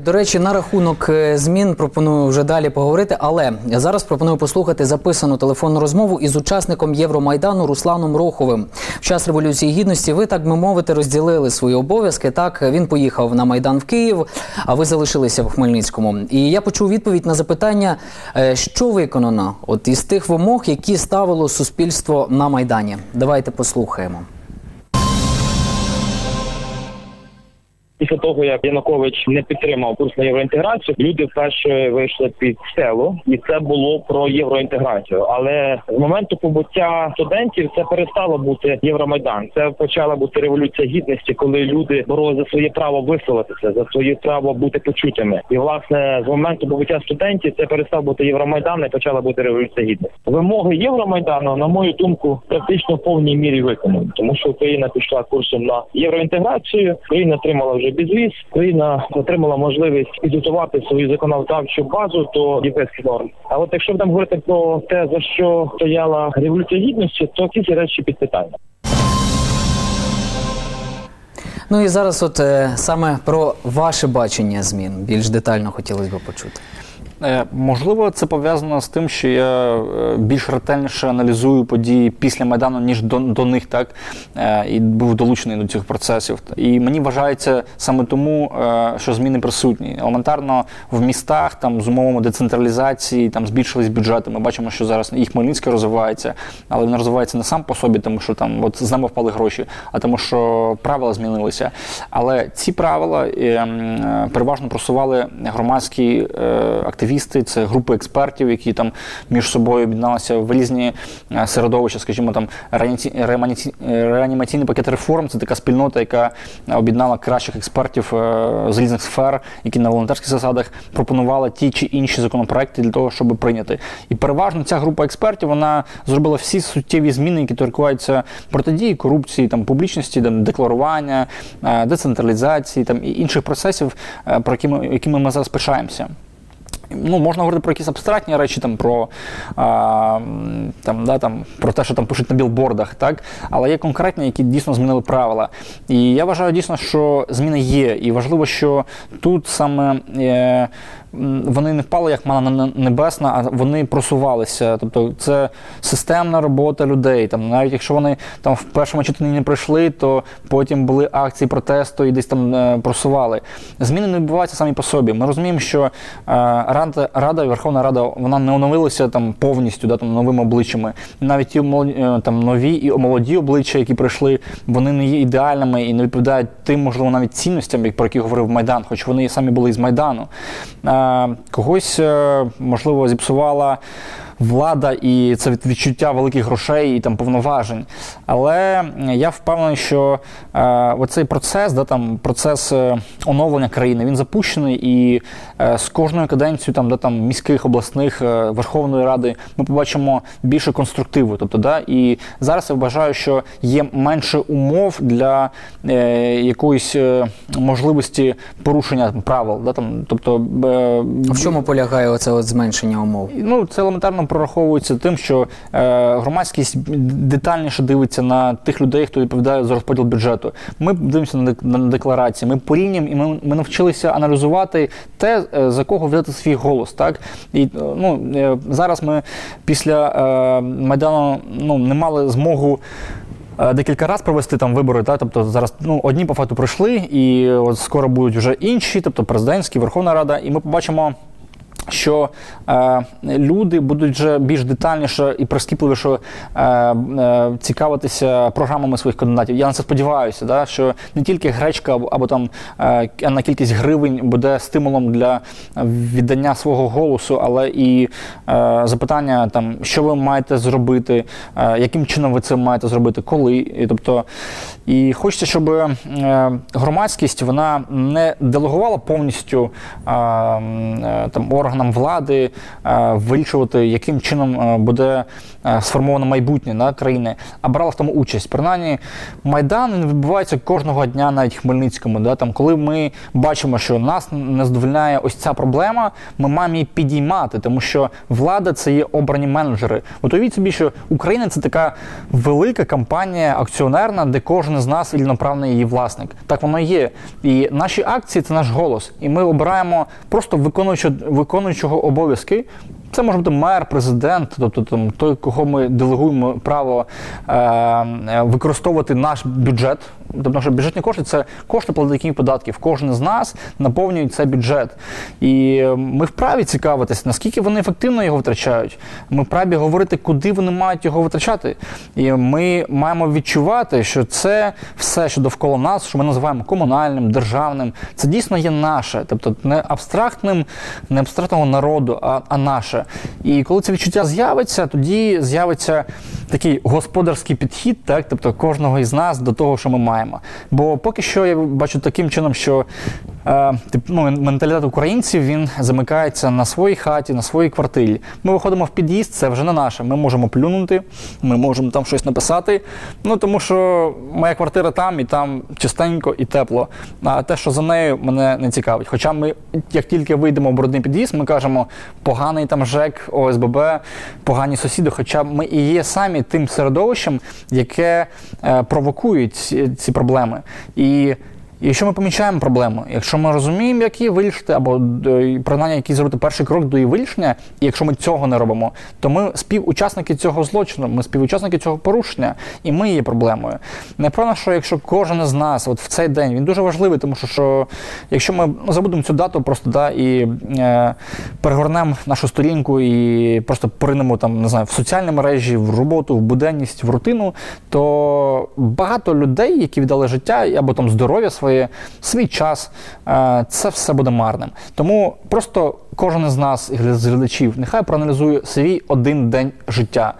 До речі, на рахунок е, змін пропоную вже далі поговорити, але зараз пропоную послухати записану телефонну розмову із учасником Євромайдану Русланом Роховим. В час революції гідності ви так би мовити розділили свої обов'язки. Так він поїхав на майдан в Київ, а ви залишилися в Хмельницькому. І я почув відповідь на запитання, е, що виконано от із тих вимог, які ставило суспільство на майдані. Давайте послухаємо. Після того, як Янукович не підтримав курс на євроінтеграцію, люди вперше вийшли під стелу, і це було про євроінтеграцію. Але з моменту побуття студентів це перестало бути Євромайдан. Це почала бути революція гідності, коли люди боролися за своє право висловитися, за своє право бути почутими. І власне з моменту побуття студентів це перестав бути Євромайдан і почала бути революція гідності. Вимоги Євромайдану, на мою думку, практично в повній мірі виконані, тому що Україна пішла курсом на євроінтеграцію. Україна отримала вже безвіз. Україна отримала можливість підготувати свою законодавчу базу до європейських норм. А от якщо будемо говорити про те, за що стояла революція гідності, то ці ці речі під питання. Ну і зараз, от е, саме про ваше бачення змін більш детально хотілося б почути. Е, Можливо, це пов'язано з тим, що я е, більш ретельніше аналізую події після Майдану, ніж до, до них, так е, і був долучений до цих процесів. І мені вважається саме тому, що зміни присутні. Елементарно в містах, там з умовами децентралізації, там збільшились бюджети. Ми бачимо, що зараз і Хмельницький розвивається, але він розвивається не сам по собі, тому що там от з нами впали гроші, а тому, що правила змінилися. Але ці правила е, переважно просували громадські е, активісти, це групи експертів, які там між собою об'єдналися в різні е, середовища, скажімо, там реанімаційний пакет реформ. Це така спільнота, яка об'єднала кращих експертів е, з різних сфер, які на волонтерських засадах пропонували ті чи інші законопроекти для того, щоб прийняти. І переважно ця група експертів вона зробила всі суттєві зміни, які торкуються протидії корупції, там публічності, там декларування, е, децентралізації, там і інших процесів, про які ми, якими ми зараз пишаємося. Ну, можна говорити про якісь абстрактні речі, там про, а, там, да, там, про те, що там пишуть на білбордах, так? але є конкретні, які дійсно змінили правила. І я вважаю дійсно, що зміни є. І важливо, що тут саме е, вони не впали як мана на- небесна, а вони просувалися. Тобто це системна робота людей. Там, навіть якщо вони там в першому читанні не пройшли, то потім були акції протесту і десь там е, просували. Зміни не відбуваються самі по собі. Ми розуміємо, що е, Рада, Рада, Верховна Рада, вона не оновилася там повністю, да, там, новими обличчями. Навіть ті е, там, нові і молоді обличчя, які прийшли, вони не є ідеальними і не відповідають тим, можливо, навіть цінностям, про які говорив Майдан, хоч вони самі були із Майдану. Е, когось, е, можливо, зіпсувала влада і це відчуття великих грошей і там повноважень. Але я впевнений, що е, оцей процес, да, там, процес е, оновлення країни, він запущений, і е, з кожною каденцією там, да, там, міських, обласних, е, Верховної Ради ми побачимо більше конструктиву. Тобто, да, і зараз я вважаю, що є менше умов для е, якоїсь е, можливості порушення правил. Да, там, тобто, е, В чому полягає оце от зменшення умов? Ну, це елементарно прораховується тим, що е, громадськість детальніше дивиться на тих людей, хто відповідає за розподіл бюджету. Ми дивимося на, дек- декларації, ми порівнюємо і ми, ми навчилися аналізувати те, е, за кого взяти свій голос. Так? І, е, ну, зараз ми після Майдану ну, не мали змогу. Декілька разів провести там вибори, та тобто зараз ну одні по факту пройшли, і от скоро будуть вже інші, тобто президентські, Верховна Рада, і ми побачимо що е, люди будуть вже більш детальніше і прискіпливіше е, е, цікавитися програмами своїх кандидатів. Я на це сподіваюся, да, що не тільки гречка або, або там е, на кількість гривень буде стимулом для віддання свого голосу, але і е, запитання, там, що ви маєте зробити, е, яким чином ви це маєте зробити, коли. І, тобто, і хочеться, щоб е, громадськість вона не делегувала повністю е, е, там орган органам влади е, вирішувати, яким чином е, буде е, сформовано майбутнє да, країни, а брала в тому участь. Принаймні, майдан відбувається кожного дня, навіть Хмельницькому. Да, там, коли ми бачимо, що нас не задовольняє ось ця проблема, ми маємо її підіймати, тому що влада це є обрані менеджери. От уявіть собі, що Україна це така велика компанія акціонерна, де кожен з нас рівноправний її власник. Так воно є. І наші акції це наш голос. І ми обираємо просто виконуючого, виконуючого обов'язки. Це може бути мер, президент, тобто там той, кого ми делегуємо право е, е, використовувати наш бюджет. Тобто, що бюджетні кошти це кошти платників податків. Кожен з нас наповнює цей бюджет. І ми вправі цікавитись, наскільки вони ефективно його витрачають. Ми вправі говорити, куди вони мають його витрачати. І ми маємо відчувати, що це все, що довкола нас, що ми називаємо комунальним, державним, це дійсно є наше, тобто не абстрактним, не абстрактного народу, а, а наше. І коли це відчуття з'явиться, тоді з'явиться такий господарський підхід, так, тобто кожного із нас до того, що ми маємо. Бо поки що я бачу таким чином, що ну, менталітет українців він замикається на своїй хаті, на своїй квартирі. Ми виходимо в під'їзд, це вже не наше. Ми можемо плюнути, ми можемо там щось написати. Ну тому що моя квартира там і там чистенько і тепло. А те, що за нею, мене не цікавить. Хоча ми, як тільки вийдемо в брудний під'їзд, ми кажемо, поганий там ЖЕК, ОСББ, погані сусіди. Хоча ми і є самі тим середовищем, яке е, провокує ці, ці проблеми. І якщо ми помічаємо проблему, якщо ми розуміємо, як її вирішити, або е, принаймні який зробити перший крок до її вирішення, і якщо ми цього не робимо, то ми співучасники цього злочину, ми співучасники цього порушення, і ми є проблемою. Непевно, що якщо кожен з нас, от в цей день, він дуже важливий, тому що, що якщо ми ну, забудемо цю дату, просто да, і е, перегорнемо нашу сторінку і просто поринемо там, не знаю, в соціальні мережі, в роботу, в буденність, в рутину, то багато людей, які віддали життя або там здоров'я своє, свій час, е, це все буде марним. Тому просто кожен із нас, з глядачів, нехай проаналізує свій один день життя.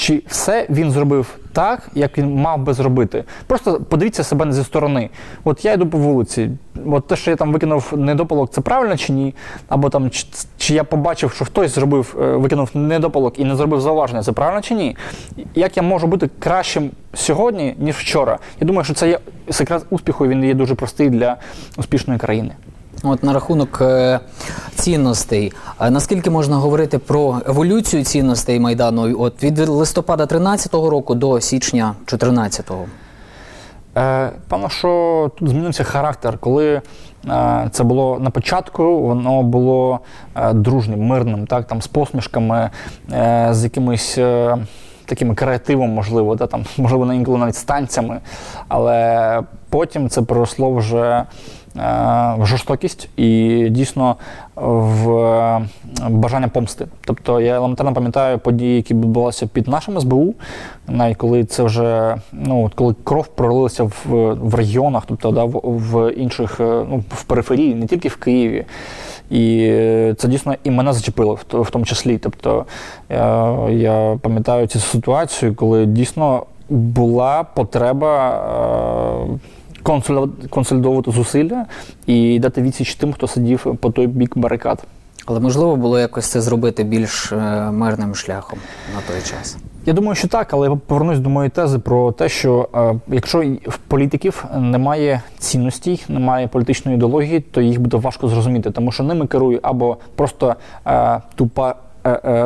Чи все він зробив так, як він мав би зробити? Просто подивіться себе зі сторони. От я йду по вулиці, от те, що я там викинув недопалок, це правильно чи ні? Або там чи, чи я побачив, що хтось зробив, е, викинув недопалок і не зробив зауваження, це правильно чи ні? Як я можу бути кращим сьогодні, ніж вчора? Я думаю, що це є секрет успіху, він є дуже простий для успішної країни. От на рахунок е, цінностей, наскільки можна говорити про еволюцію цінностей майдану? От від листопада 13-го року до січня 14-го? Е, Певно, що тут змінився характер. Коли е, це було на початку, воно було дружнім, мирним, так, там, з посмішками, з якимось. Е, Таким креативом, можливо, да, там, можливо, інколи навіть з танцями, але потім це переросло вже жорстокість і дійсно в е, бажання помсти. Тобто я елементарно пам'ятаю події, які відбувалися під нашим СБУ, навіть коли це вже ну коли кров пролилася в, в регіонах, тобто да, в, в інших, е, ну в периферії, не тільки в Києві. І е, це дійсно і мене зачепило в, в тому числі. Тобто я, я пам'ятаю цю ситуацію, коли дійсно була потреба. Консолідувати- консолідовувати зусилля і дати відсіч тим, хто сидів по той бік барикад. Але можливо було якось це зробити більш е, мирним шляхом на той час. Я думаю, що так, але я повернусь до моєї тези про те, що е, якщо в політиків немає цінностей, немає політичної ідеології, то їх буде важко зрозуміти, тому що ними керує або просто е, тупа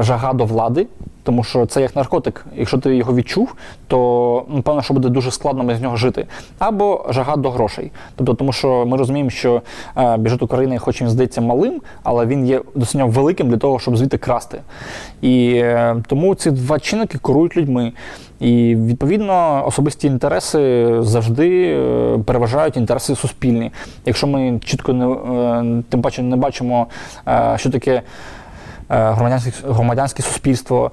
жага до влади. Тому що це як наркотик. Якщо ти його відчув, то напевно, що буде дуже складно без нього жити. Або жага до грошей. Тобто, тому що ми розуміємо, що е, бюджет України, хоч він здається малим, але він є достатньо великим для того, щоб звідти красти. І е, тому ці два чинники керують людьми. І відповідно особисті інтереси завжди е, переважають інтереси суспільні. Якщо ми чітко не е, тим паче не бачимо, е, що таке. Е, Громадянське, громадянське суспільство,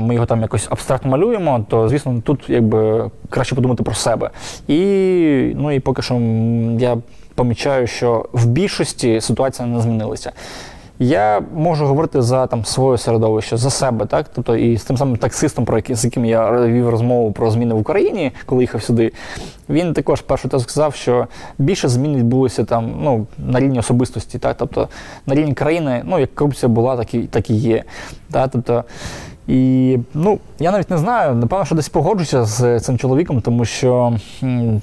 ми його там якось абстрактно малюємо, то звісно тут якби краще подумати про себе. І ну і поки що я помічаю, що в більшості ситуація не змінилася. Я можу говорити за там своє середовище, за себе, так тобто і з тим самим таксистом, про який з яким я вів розмову про зміни в Україні, коли їхав сюди. Він також першу тезу сказав, що більше змін відбулося там ну на рівні особистості, так тобто на рівні країни, ну як корупція була, так і так і є. Так, тобто, і ну я навіть не знаю, напевно, що десь погоджуся з цим чоловіком, тому що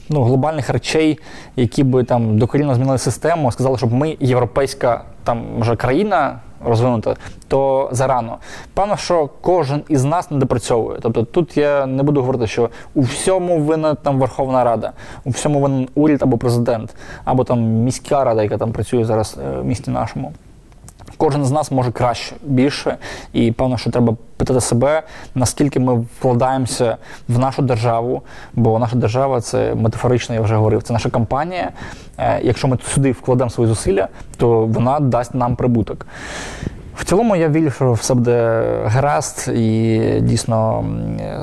ну, глобальних речей, які би там докорінно змінили систему, сказали, щоб ми європейська там вже країна розвинута, то зарано. Певно, що кожен із нас не допрацьовує. Тобто тут я не буду говорити, що у всьому винна там Верховна Рада, у всьому винен уряд або президент, або там міська рада, яка там працює зараз е, в місті нашому. Кожен з нас може краще, більше, і певно, що треба питати себе, наскільки ми вкладаємося в нашу державу, бо наша держава це метафорично, я вже говорив, це наша компанія. Е, Якщо ми сюди вкладемо свої зусилля, то вона дасть нам прибуток. В цілому я вірю, що все буде гаразд і дійсно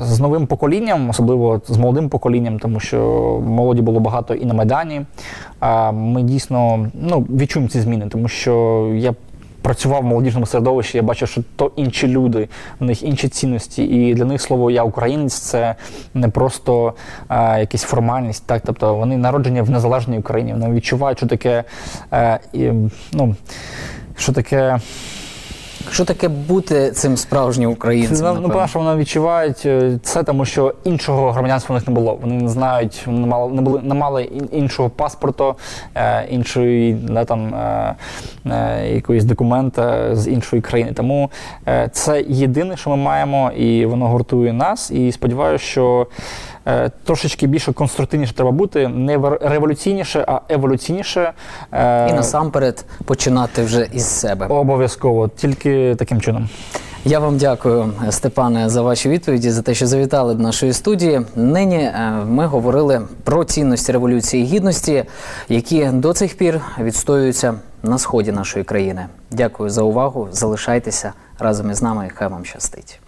з новим поколінням, особливо з молодим поколінням, тому що молоді було багато і на Майдані. Ми дійсно ну, відчуємо ці зміни, тому що я працював в молодіжному середовищі, я бачив, що то інші люди, в них інші цінності, і для них слово я українець це не просто е, якась формальність, так тобто вони народжені в незалежній Україні, вони відчувають, що таке, е, і, ну, що таке. Що таке бути цим справжнім українцем? ну, що вони відчувають е, це, тому що іншого громадянства у них не було. Вони не знають, вони не мали, не були, не мали іншого паспорту, е, іншої да, там, е, якоїсь документа з іншої країни. Тому це єдине, що ми маємо, і воно гуртує нас. І сподіваюся, що трошечки більше конструктивніше треба бути, не революційніше, а еволюційніше. Е, І насамперед починати вже із себе. Обов'язково, тільки таким чином. Я вам дякую, Степане, за ваші відповіді, за те, що завітали до нашої студії. Нині е, ми говорили про цінності революції гідності, які до цих пір відстоюються на сході нашої країни. Дякую за увагу. Залишайтеся разом із нами. Хай вам щастить.